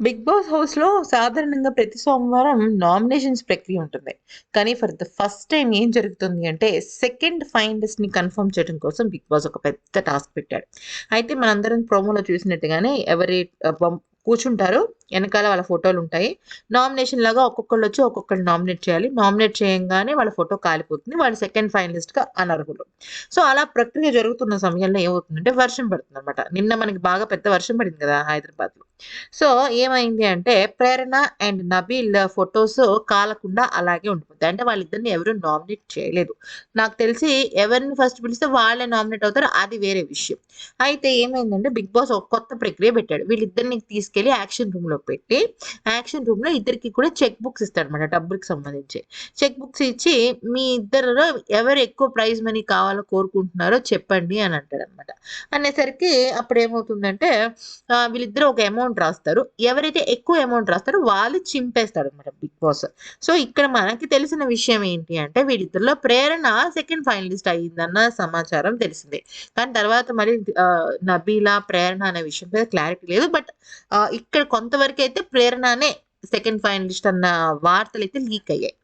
Big boss హౌస్‌లో సాధారణంగా ప్రతి సోమవారం నామినేషన్స్ ప్రక్రియ ఉంటుంది. కానీ ఫర్ ద ఫస్ట్ టైం ఏం జరుగుతుంది అంటే సెకండ్ ఫైనలిస్ట్‌ని కన్ఫర్మ్ చేయడం కోసం బిగ్ బాస్ ఒక పెద్ద టాస్క్ పెట్టాడు. అయితే మనందరం ప్రోమోలో చూసినట్టుగానే ఎవరి కూర్చుంటారు. వెనకాల వాళ్ళ ఫోటోలు ఉంటాయి నామినేషన్ లాగా ఒక్కొక్కళ్ళు వచ్చి ఒక్కొక్కళ్ళు నామినేట్ చేయాలి. నామినేట్ చేయంగానే వాళ్ళ ఫోటో కాలిపోతుంది. వాళ్ళు సెకండ్ ఫైనలిస్ట్‌గా అనర్హులు. సో, అలా ప్రక్రియ జరుగుతున్న సమయంలో ఏమవుతుందంటే వర్షం పడుతుంది అనమాట నిన్న మనకి బాగా పెద్ద వర్షం పడింది కదా! హైదరాబాద్‌లో. సో, ఏమైంది అంటే ప్రేరణ అండ్ నబీల్ ఫోటోస్ కాలకుండా అలాగే ఉండిపోతాయి. అంటే వాళ్ళిద్దరిని ఎవరు నామినేట్ చేయలేదు. నాకు తెలిసి ఎవరిని ఫస్ట్ పిలిస్తే వాళ్ళే నామినేట్ అవుతారు. అది వేరే విషయం. అయితే ఏమైందంటే బిగ్ బాస్ ఒక కొత్త ప్రక్రియ పెట్టాడు. వీళ్ళిద్దరిని తీసుకెళ్ళి యాక్షన్ రూమ్‌లో పెట్టి యాక్షన్ రూమ్‌లో ఇద్దరికి కూడా చెక్ బుక్స్ ఇస్తాడనమాట డబ్బులకు సంబంధించి. చెక్ బుక్స్ ఇచ్చి మీ ఇద్దరులో ఎవరు ఎక్కువ ప్రైజ్ మనీ కావాలో కోరుకుంటున్నారో చెప్పండి అని అంటాడనమాట. అనేసరికి అప్పుడు ఏమవుతుందంటే వీళ్ళిద్దరు ఒక అమౌంట్ రాస్తారు. ఎవరైతే ఎక్కువ అమౌంట్ రాస్తారో వాళ్ళు చింపేస్తాడనమాట బిగ్ బాస్. సో, ఇక్కడ మనకి తెలిసిన విషయం ఏంటి అంటే వీళ్ళిద్దరిలో ప్రేరణ సెకండ్ ఫైనలిస్ట్ అయిందన్న సమాచారం తెలిసిందే. కానీ తర్వాత మరి నబీలా, ప్రేరణ అనే విషయం మీద క్లారిటీ లేదు. బట్ ఇక్కడ కొంతవరకు వరకు అయితే ప్రేరణనే సెకండ్ ఫైనలిస్ట్ అన్న వార్తలైతే లీక్ అయ్యాయి.